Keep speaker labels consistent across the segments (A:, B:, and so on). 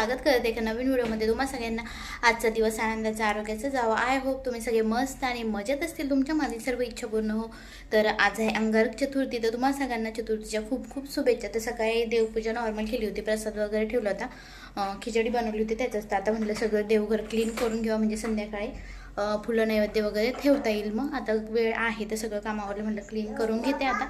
A: स्वागत करते एका नवीन व्हिडिओमध्ये. तुम्हा सगळ्यांना आजचा दिवस आनंदाचा आरोग्याचा जावा. आय होप तुम्ही सगळे मस्त आणि मजेत असतील तुमच्या माझी सर्व इच्छा पूर्ण हो. तर आज आहे अंगारक चतुर्थी. तर तुम्हा सगळ्यांना चतुर्थीच्या खूप खूप शुभेच्छा. तर सकाळी देवपूजा नॉर्मल केली होती. प्रसाद वगैरे ठेवला होता. खिचडी बनवली होती त्याचंच तर आता म्हटलं सगळं देवघर क्लीन करून घ्यावं म्हणजे संध्याकाळी फुलं नैवेद्य वगैरे ठेवता येईल मग. आता वेळ आहे. तर सगळं कामावरलं म्हटलं क्लीन करून घेते आता.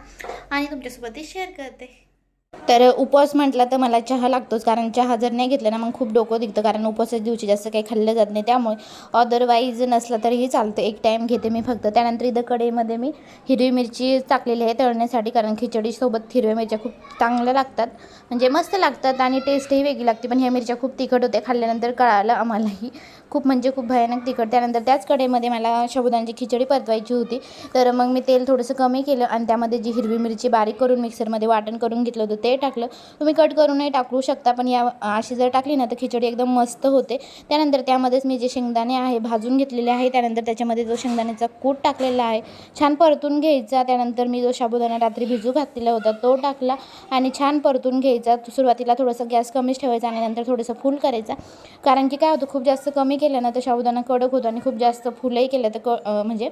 A: आणि तुमच्यासोबत ते शेअर करते. तर उपवास म्हटला तर मला चहा लागतोच कारण चहा जर नाही घेतला ना मग खूप डोकं दिखतं कारण उपवासाच्या दिवशी जास्त काही खाल्लं जात नाही. त्यामुळे अदरवाईज नसलं तरीही चालतं. एक टाईम घेते मी फक्त. त्यानंतर इथं कढईमध्ये मी हिरवी मिरची टाकलेली आहे तळण्यासाठी कारण खिचडीसोबत हिरव्या मिरच्या खूप चांगल्या लागतात. म्हणजे मस्त लागतात आणि टेस्टही वेगळी लागते. पण ह्या मिरच्या खूप तिखट होत्या. खाल्ल्यानंतर कळालं आम्हालाही खूप म्हणजे खूप भयानक तिखट. त्यानंतर त्याच कडेमध्ये मला शाबुदाण्याची खिचडी परतवायची होती. तर मग मी तेल थोडंसं कमी केलं आणि त्यामध्ये जी हिरवी मिरची बारीक करून मिक्सरमध्ये वाटण करून घेतलं होतं ते टाकलं. तुम्ही कट करूनही टाकू शकता पण या अशी जर टाकली ना तर खिचडी एकदम मस्त होते. त्यानंतर त्यामध्येच मी जे शेंगदाणे आहे भाजून घेतलेले आहे त्यानंतर त्याच्यामध्ये जो शेंगदाण्याचा कूट टाकलेला आहे छान परतून घ्यायचा. त्यानंतर मी जो साबुदाणा रात्री भिजू घातलेला होता तो टाकला आणि छान परतून घ्यायचा. सुरुवातीला थोडंसं गॅस कमीच ठेवायचा आणि नंतर थोडंसं फुल करायचा. कारण की काय होतं खूप जास्त कमी केलं ना तर साबुदाणा कडक होतो आणि खूप जास्त फुलंही केलं तर क म्हणजे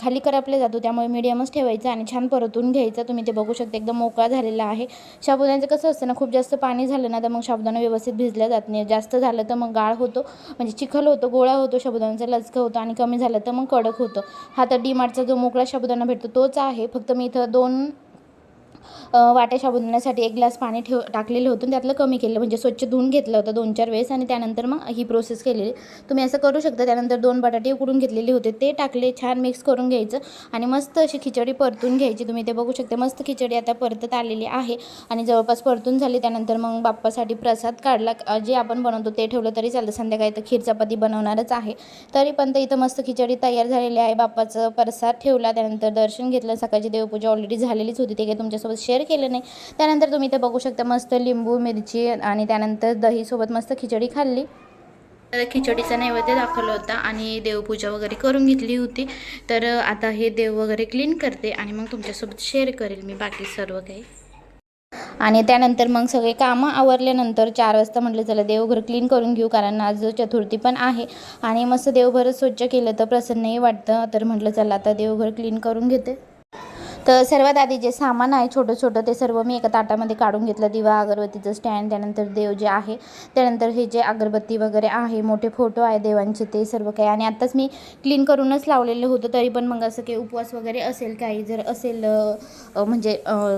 A: खाली करपले जातो. त्यामुळे मिडियमच ठेवायचं आणि छान परतून घ्यायचं. तुम्ही ते बघू शकता एकदम मोकळा झालेला आहे. साबुदाण्याचं कसं असतं ना खूप जास्त पाणी झालं ना तर मग शाबुदाना व्यवस्थित भिजला जात नाही. जास्त झालं तर मग गाळ होतो. म्हणजे चिखल होतो गोळा होतो साबुदाण्याचा लचका होतो आणि कमी झालं तर मग कडक होतं. हा तर डीमार्टचा जो मोकळा शाबुदाना भेटतो तोच आहे. फक्त मी इथं दोन वाट्या साबुदाण्यासाठी एक ग्लास पाणी ठेव टाकलेलं होतं त्यातलं कमी केलं. म्हणजे स्वच्छ धुवून घेतलं होतं दोन चार वेळेस आणि त्यानंतर मग ही प्रोसेस केलेली. तुम्ही असं करू शकता. त्यानंतर दोन बटाटे उकडून घेतलेले होते. ते टाकले छान मिक्स करून घ्यायचं आणि मस्त अशी खिचडी परतून घ्यायची. तुम्ही ते बघू शकता. मस्त खिचडी आता परतत आलेली आहे आणि जवळपास परतून झाली. त्यानंतर मग बाप्पासाठी प्रसाद काढला. जे आपण बनवतो ते ठेवलं तरी चालतं. संध्याकाळी तर खीर चपाती बनवणारच आहे. तरी पण तर इथं मस्त खिचडी तयार झालेली आहे. बाप्पाचं प्रसाद ठेवला. त्यानंतर दर्शन घेतलं. सकाळची देवपूजा ऑलरेडी झालेलीच होती. ते काही तुमच्यासोबत शेअर केलं नाही. त्यानंतर तुम्ही ते बघू शकता मस्त लिंबू मिरची आणि त्यानंतर दहीसोबत मस्त खिचडी खाल्ली. तर खिचडीचा नैवेद्य दाखवला होता आणि देवपूजा वगैरे करून घेतली होती. तर आता हे देव वगैरे क्लीन करते आणि मग तुमच्यासोबत शेअर करेल मी बाकी सर्व काही. आणि त्यानंतर मग सगळे कामं आवरल्यानंतर चार वाजता म्हटलं चला देवघर क्लीन करून घेऊ कारण आज चतुर्थी पण आहे. आणि मस्त देवघर स्वच्छ केलं तर प्रसन्नही वाटतं. तर म्हटलं चला आता देवघर क्लीन करून घेते. तर सर्वात आधी जे सामान आहे छोटं छोटं ते सर्व मी एका ताटामध्ये काढून घेतलं. दिवा अगरबत्तीचं स्टँड त्यानंतर देव जे आहे त्यानंतर हे जे अगरबत्ती वगैरे आहे मोठे फोटो आहे देवांचे ते सर्व काही. आणि आत्ताच मी क्लीन करूनच लावलेलं होतं तरी पण मग असं काही उपवास वगैरे असेल काही जर असेल म्हणजे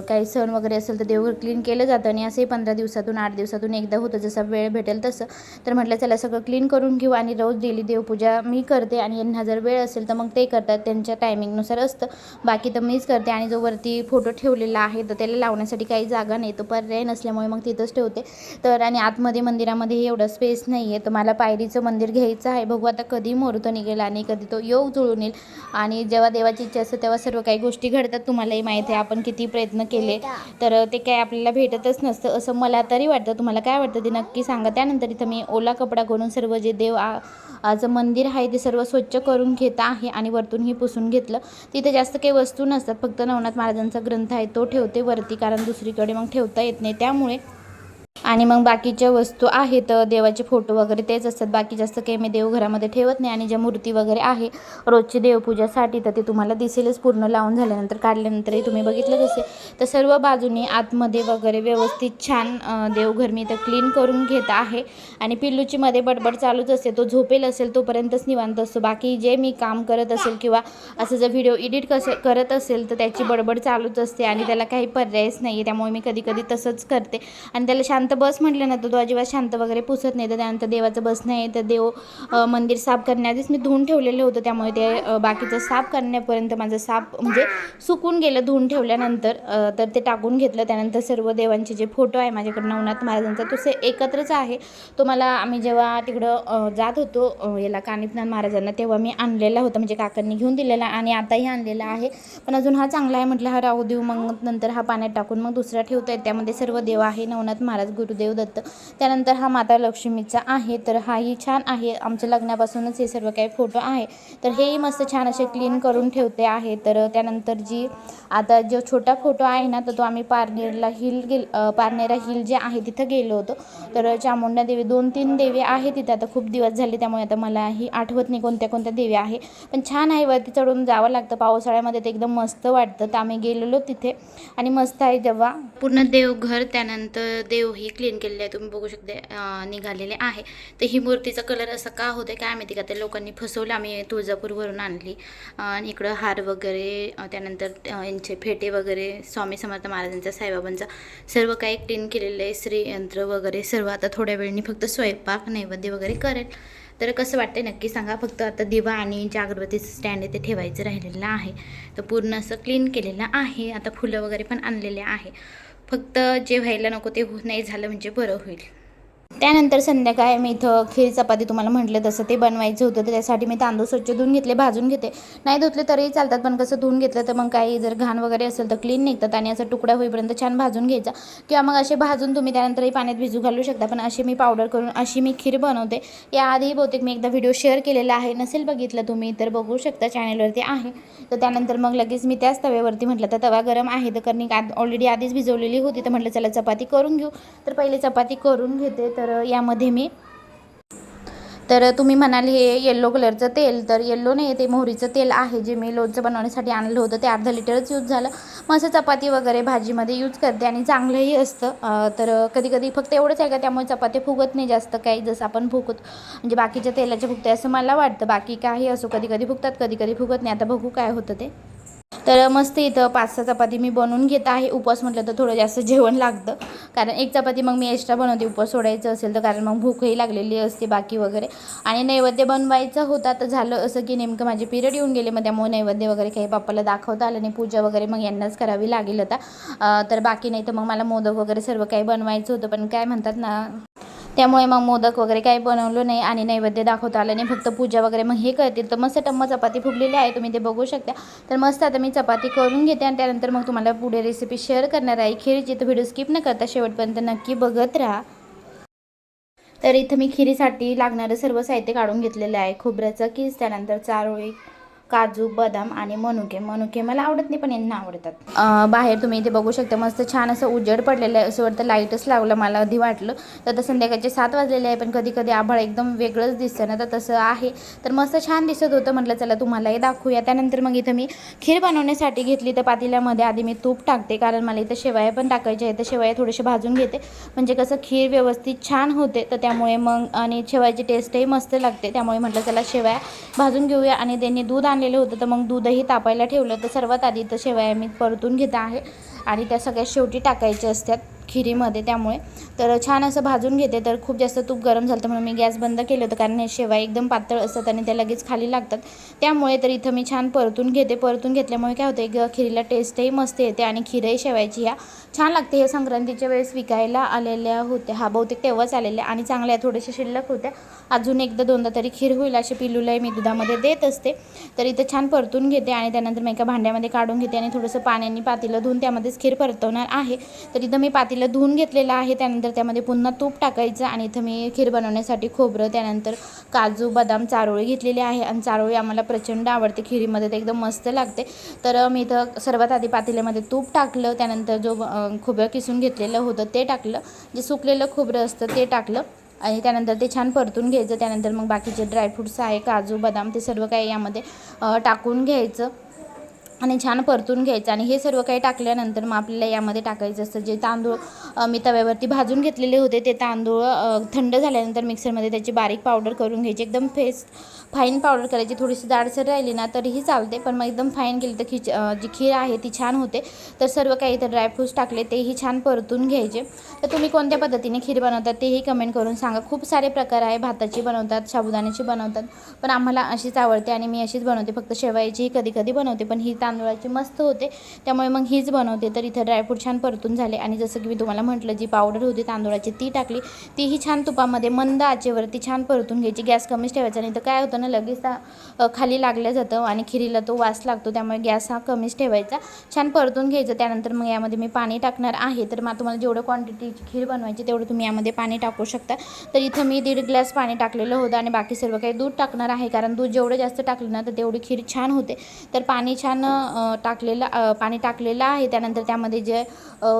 A: काही सण वगैरे असेल तर देवघर क्लीन केलं जातं. आणि असंही पंधरा दिवसातून आठ दिवसातून एकदा होतं जसा वेळ भेटेल तसं. तर म्हटलं चला सगळं क्लीन करून घेऊ आणि रोज डेली देवपूजा मी करते. आणि यांना जर वेळ असेल तर मग ते करतात. त्यांच्या टायमिंगनुसार असतं. बाकी तर मीच करते. आणि आणि जो वरती फोटो ठेवलेला आहे तर त्याला लावण्यासाठी काही जागा नाही. तो पर्याय नसल्यामुळे मग तिथंच ठेवते. तर आणि आतमध्ये मंदिरामध्ये एवढं स्पेस नाही आहे. तर मला पायरीचं मंदिर घ्यायचं आहे. बघू आता कधी मुहूर्त निघेल आणि कधी तो योग जुळून येईल. आणि जेव्हा देवाची इच्छा असते तेव्हा सर्व काही गोष्टी घडतात. तुम्हालाही माहीत आहे आपण किती प्रयत्न केले. तर ते काय आपल्याला भेटतच नसतं असं मला तरी वाटतं. तुम्हाला काय वाटतं ते नक्की सांगा. त्यानंतर इथं मी ओला कपडा करून सर्व जे देव आ मंदिर आहे ते सर्व स्वच्छ करून घेत आहे आणि वरतूनही पुसून घेतलं. तिथे जास्त काही वस्तू नसतात. फक्त नवनाथ महाराजांचा ग्रंथ आहे तो ठेवते वरती कारण दुसरीकडे मग ठेवता येत नाही. त्यामुळे आणि मग बाकीच्या वस्तू आहेत देवाचे फोटो वगैरे तेच असतात. बाकी जास्त काही मी देवघरामध्ये ठेवत नाही आणि ज्या मूर्ती वगैरे आहे रोजची देवपूजासाठी तर ते तुम्हाला दिसेलच पूर्ण लावून झाल्यानंतर काढल्यानंतरही तुम्ही बघितलंच असेल तर सर्व बाजूनी आतमध्ये वगैरे व्यवस्थित छान देवघर मी तर क्लीन करून घेत आहे. आणि पिल्लूची मध्ये बडबड चालूच असते. तो झोपेल असेल तोपर्यंतच निवांत असतो. बाकी जे मी काम करत असेल किंवा असं जर व्हिडिओ एडिट कसं करत असेल तर त्याची बडबड चालूच असते आणि त्याला काही पर्यायच नाही आहे त्यामुळे मी कधी कधी तसंच करते. आणि त्याला शांत बस म्हटलं ना तर तो अजिबात शांत वगैरे पुसत नाही. तर त्यानंतर देवाचं बस नाही तर देव मंदिर साफ करण्याआधीच मी धुवून ठेवलेलं होतं. त्यामुळे ते बाकीचं साफ करण्यापर्यंत माझं साफ म्हणजे सुकून गेलं धुवून ठेवल्यानंतर. तर ते टाकून घेतलं. त्यानंतर सर्व देवांचे जे फोटो आहे माझ्याकडे नवनाथ महाराजांचा तो से एकत्रच आहे. तो मला आम्ही जेव्हा तिकडं जात होतो याला कानिपनाथ महाराजांना तेव्हा मी आणलेला होता. म्हणजे काकांनी घेऊन दिलेला आणि आताही आणलेला आहे. पण अजून हा चांगला आहे म्हटलं हा राहू देऊ. मग नंतर हा पाण्यात टाकून मग दुसरा ठेवता येत. त्यामध्ये सर्व देव आहे नवनाथ महाराज गुरुदेव दत्त त्यानंतर हा माता लक्ष्मीचा आहे तर हाही छान आहे. आमच्या लग्नापासूनच हे सर्व काही फोटो आहे. तर हेही मस्त छान असे क्लीन करून ठेवते आहे. तर त्यानंतर जी आता जो छोटा फोटो आहे ना तर तो आम्ही पारनेरला हिल गेल पारनेरा हिल जे आहे तिथं गेलो होतो. तर चामुंडा देवी दोन तीन देवी आहे तिथं. आता खूप दिवस झाले त्यामुळे आता मलाही आठवत नाही कोणत्या कोणत्या देवी आहे. पण छान आहे वरती चढून जावं लागतं. पावसाळ्यामध्ये ते एकदम मस्त वाटतं. तर आम्ही गेलेलो तिथे. आणि मस्त आहे जेव्हा पूर्ण देवघर त्यानंतर देव ही क्लीन केलेले आहे तुम्ही बघू शकता निघालेले आहे. तर ही मूर्तीचा कलर असा का होते काय माहिती का? ते लोकांनी फसवलं आम्ही तुळजापूरवरून आणली. आणि इकडं हार वगैरे त्यानंतर यांचे फेटे वगैरे स्वामी समर्थ महाराजांचा साईबाबांचा सर्व काही क्लीन केलेलं आहे श्रीयंत्र वगैरे सर्व. आता थोड्या वेळाने फक्त स्वयंपाक नैवेद्य वगैरे करेल. तर कसं वाटतंय नक्की सांगा. फक्त आता दिवा आणि जे अगरबत्तीचं स्टँड आहे ते ठेवायचं राहिलेलं आहे. तर पूर्ण असं क्लीन केलेलं आहे. आता फुलं वगैरे पण आणलेले आहे. फक्त जे व्हायला नको ते हो- नाही झालं म्हणजे बरं होईल. त्यानंतर संध्याकाळ मी इथं खीर चपाती तुम्हाला म्हटलं तसं ते बनवायचं होतं तर त्यासाठी मी तांदूळ स्वच्छ धुवून घेतले भाजून घेते. नाही धुतले तरीही चालतात पण कसं धुवून घेतलं तर मग काही जर घाण वगैरे असेल तर क्लीन निघतात आणि असं तुकडा होईपर्यंत छान भाजून घ्यायचा. किंवा मग असे भाजून तुम्ही त्यानंतरही पाण्यात भिजू घालू शकता पण अशी मी पावडर करून अशी मी खीर बनवते. याआधी बहुतेक मी एकदा व्हिडिओ शेअर केलेला आहे नसेल बघितलं तुम्ही तर बघू शकता चॅनलवरती आहे. तर त्यानंतर मग लगेच मी त्याच तव्यावरती म्हटलं तर तवा गरम आहे तर कारण ऑलरेडी आधीच भिजवलेली होती तर म्हटलं चला चपाती करून घेऊ. तर पहिले चपाती करून घेते तर तर यामध्ये मी तर तुम्ही म्हणाल हे येल्लो कलरचं तेल. तर येल्लो नाही ते मोहरीचं तेल आहे जे मी लोणचं बनवण्यासाठी आणलं होतं. ते अर्धा लिटरच यूज झालं. मग असं चपाती वगैरे भाजीमध्ये यूज करते आणि चांगलंही असतं. तर कधी कधी फक्त एवढंच आहे का त्यामुळे चपाती फुगत नाही जास्त काही जसं आपण फुगत. म्हणजे बाकीच्या तेलाच्या फुगते असं मला वाटतं. बाकी काही असो कधी कधी फुगतात कधी कधी फुगत नाही. आता बघू काय होतं ते. तर मस्त इथं पाच सहा चपाती मी बनवून घेत आहे. उपवास म्हटलं तर थोडं जास्त जेवण लागतं. कारण एक चपाती मग मी एक्स्ट्रा बनवते. उपवास सोडायचं असेल तर कारण मग भूकही लागलेली असते बाकी वगैरे. आणि नैवेद्य बनवायचं होता तर झालं असं की नेमकं माझे पिरियड येऊन गेले. मग त्यामुळे नैवेद्य वगैरे काही बाप्पाला दाखवता आलं नाही. पूजा वगैरे मग यांनाच करावी लागेल आता. तर बाकी नाही तर मग मला मोदक वगैरे सर्व काही बनवायचं होतं. पण काय म्हणतात ना त्यामुळे मग मोदक वगैरे काही बनवलं नाही आणि नैवेद्य दाखवता आलं नाही. फक्त पूजा वगैरे मग हे करतील. तर मस्त टम्म चपाती फुगलेली आहे. तुम्ही ते बघू शकता. तर मस्त आता मी चपाती करून घेते आणि त्यानंतर मग तुम्हाला पुढे रेसिपी शेअर करणार आहे. खिरीची तर व्हिडिओ स्किप न करता शेवटपर्यंत नक्की बघत राहा. तर इथं मी खिरीसाठी लागणारं सर्व साहित्य काढून घेतलेलं आहे. खोबऱ्याचा किस त्यानंतर चारोळी काजू बदाम आणि मनुके. मनुके मला आवडत नाही पण यांना आवडतात. बाहेर तुम्ही इथे बघू शकता मस्त छान असं उजेड पडलेलं आहे. असं वाटतं लाईटच लावलं मला आधी वाटलं. तर आता संध्याकाळचे सात वाजलेले आहे पण कधी कधी आभाळ एकदम वेगळंच दिसतं ना तर तसं आहे. तर मस्त छान दिसत होतं म्हटलं चला तुम्हालाही दाखवूया. त्यानंतर मग इथं मी खीर बनवण्यासाठी घेतली तर पातेल्यामध्ये आधी मी तूप टाकते कारण मला इथं शेवया पण टाकायच्या आहे तर शेवया थोडेसे भाजून घेते. म्हणजे कसं खीर व्यवस्थित छान होते तर त्यामुळे मग आणि शेवयाची टेस्टही मस्त लागते. त्यामुळे म्हटलं चला शेवया भाजून घेऊया आणि त्यांनी दूध आणलेलं होतं तर मग दूधही तापायला ठेवलं. तर सर्वात आधी तर शेवया मी परतून घेत आहे आणि त्या सगळ्या शेवटी टाकायच्या असतात. खिरीमध्ये त्यामुळे. तर छान असं भाजून घेते. तर खूप जास्त तूप गरम झालं म्हणून मी गॅस बंद केलं होतं. कारण हे शेवा एकदम पातळ असतात आणि त्या लगेच खाली लागतात. त्यामुळे तर इथं मी छान परतून घेते. परतून घेतल्यामुळे काय होतं एक खिरीला टेस्टही मस्त येते आणि खीरही शेवायची ह्या छान लागते. हे संक्रांतीच्या वेळेस विकायला आलेल्या होत्या. हा बहुतेक तेव्हाच आलेल्या आणि चांगल्या थोड्याशा शिल्लक होत्या. अजून एकदा दोनदा तरी खीर होईल असे पिलूलाही मी दुधामध्ये देत असते. तर इथं छान परतून घेते आणि त्यानंतर मी एका भांड्यामध्ये काढून घेते आणि थोडंसं पाण्याने पातीलं धुवून त्यामध्येच खीर परतवणार आहे. तर इथं मी पातीला धुवून घेतलेलं आहे. त्यानंतर त्यामध्ये पुन्हा तूप टाकायचं आणि इथं मी खीर बनवण्यासाठी खोबरं त्यानंतर काजू बदाम चारोळी घेतलेली आहे. आणि चारोळी आम्हाला प्रचंड आवडते. खिरीमध्ये ते एकदम मस्त लागते. तर मी इथं सर्वात आधी पातेल्यामध्ये तूप टाकलं. त्यानंतर जो खोबरं किसून घेतलेलं होतं ते टाकलं. जे सुकलेलं खोबरं असतं ते टाकलं. आणि त्यानंतर ते छान परतून घ्यायचं. त्यानंतर मग बाकीचे ड्रायफ्रूट्स आहे काजू बदाम ते सर्व काही यामध्ये टाकून घ्यायचं. आणि छान परतून घ्यायचं आणि हे सर्व काही टाकल्यानंतर मग आपल्याला यामध्ये टाकायचं असतं. जे तांदूळ मी तव्यावरती भाजून घेतलेले होते ते तांदूळ थंड झाल्यानंतर मिक्सरमध्ये त्याची बारीक पावडर करून घ्यायची. एकदम फेस फाईन पावडर करायची. थोडीशी जाडसर राहिली ना तरीही चालते पण मग एकदम फाईन केली तर खिच जी खीर आहे ती छान होते. तर सर्व काही इथं ड्रायफ्रूट्स टाकले तेही छान परतून घ्यायचे. तर तुम्ही कोणत्या पद्धतीने खीर बनवतात तेही कमेंट करून सांगा. खूप सारे प्रकार आहे. भाताची बनवतात साबुदाण्याची बनवतात पण आम्हाला अशीच आवडते आणि मी अशीच बनवते. फक्त शेवायचीही कधी कधी बनवते पण ही तांदूळ तांदळाची मस्त होते. त्यामुळे मग हीच बनवते. तर इथं ड्रायफ्रूट छान परतून झाले. आणि जसं की मी तुम्हाला म्हटलं जी पावडर होती तांदूळाची ती टाकली. तीही छान तुपामध्ये मंद आचेवरती छान परतून घ्यायची. गॅस कमीच ठेवायचा. नाही तर काय होतं ना लगेच खाली लागलं जातं आणि खिरीला तो वास लागतो. त्यामुळे गॅस हा कमीच ठेवायचा. छान परतून घ्यायचं. त्यानंतर मग यामध्ये मी पाणी टाकणार आहे. तर मग तुम्हाला जेवढं क्वांटिटीची खीर बनवायची तेवढं तुम्ही यामध्ये पाणी टाकू शकता. तर इथं मी दीड ग्लास पाणी टाकलेलं होतं. आणि बाकी सर्व काही दूध टाकणार आहे. कारण दूध जेवढं जास्त टाकलं ना तर तेवढी खीर छान होते. तर पाणी छान टाकलेलं पाणी टाकलेलं आहे. त्यानंतर त्यामध्ये जे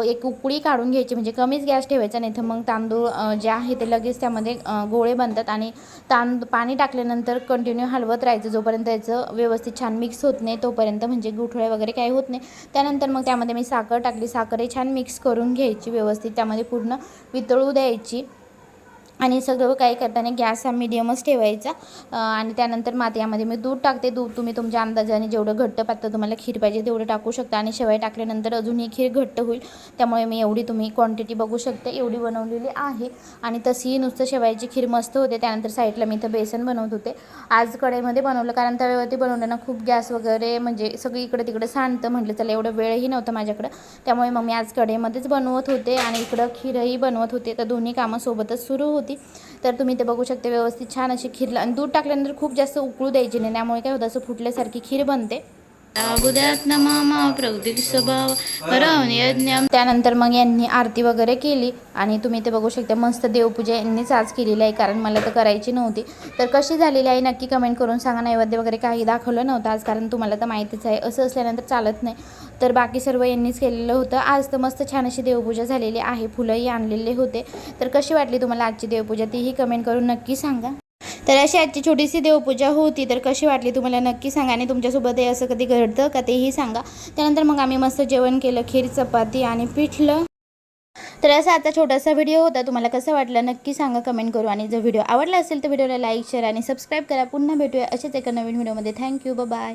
A: एक उकळी काढून घ्यायची म्हणजे कमीच गॅस ठेवायचा नाही तर मग तांदूळ जे आहे ते लगेच त्यामध्ये गोळे बनतात आणि तांद पाणी टाकल्यानंतर कंटिन्यू हलवत राहायचं. जोपर्यंत याचं व्यवस्थित छान मिक्स होत नाही तोपर्यंत म्हणजे गुठळे वगैरे काही होत नाही. त्यानंतर मग त्यामध्ये मी साखर टाकली. साखरही छान मिक्स करून घ्यायची व्यवस्थित. त्यामध्ये पूर्ण वितळू द्यायची. आणि सगळं काही करताना गॅस हा मिडियमच ठेवायचा. आणि त्यानंतर मात यामध्ये मी दूध टाकते. दूध तुम्ही तुमच्या अंदाजाने जेवढं घट्ट पातळ तुम्हाला खीर पाहिजे तेवढं टाकू शकता. आणि शेवया टाकल्यानंतर अजूनही खीर घट्ट होईल. त्यामुळे मी एवढी तुम्ही क्वांटिटी बघू शकता. एवढी बनवलेली आहे. आणि तशीही नुसतं शेवयाची खीर मस्त होते. त्यानंतर साईडला मी इथं बेसन बनवत होते. आज कढईमध्ये बनवलं कारण तव्यावरती बनवलं खूप गॅस वगैरे म्हणजे सगळी इकडे तिकडे सांडतं. म्हटलं चला एवढं वेळही नव्हतं माझ्याकडं. त्यामुळे मग मी आज कढईमध्येच बनवत होते आणि इकडं खीरही बनवत होते. तर दोन्ही कामं सोबतच सुरू होती. तर तुम्ही ते बघू शकता व्यवस्थित छान अशी खीर आणि दूध टाकल्यानंतर खूप जास्त उकळू द्यायची नाही. त्यामुळे काय होतं असं फुटल्यासारखी खीर बनते. यज्ञ त्यानंतर मग यांनी आरती वगैरे केली आणि तुम्ही ते बघू शकता मस्त देवपूजा यांनीच आज केलेली आहे कारण मला तर करायची नव्हती. तर कशी झालेली आहे नक्की कमेंट करून सांगा. नैवेद्य वगैरे काही दाखवलं नव्हतं आज कारण तुम्हाला तर माहितीच आहे असं असल्यानंतर चालत नाही. तर बाकी सर्व यांनीच केलेलं होतं. आज तर मस्त छान अशी देवपूजा झालेली आहे फुलंही आणलेले होते. तर कशी वाटली तुम्हाला आजची देवपूजा? तीही कमेंट करून नक्की सांगा. तर अशी आजची छोटीशी देवपूजा होती. तर कशी वाटली तुम्हाला नक्की सांगा आणि तुमच्यासोबत हे असं कधी घडतं का तेही सांगा. त्यानंतर मग आम्ही मस्त जेवण केलं खीर चपाती आणि पिठलं. तर असा आता छोटासा व्हिडिओ होता. तुम्हाला कसं वाटलं नक्की सांगा कमेंट करू आणि जर व्हिडिओ आवडला असेल तर व्हिडिओला लाईक शेअर आणि सबस्क्राईब करा. पुन्हा भेटूया असेच एका नवीन व्हिडिओमध्ये. थँक्यू. बाय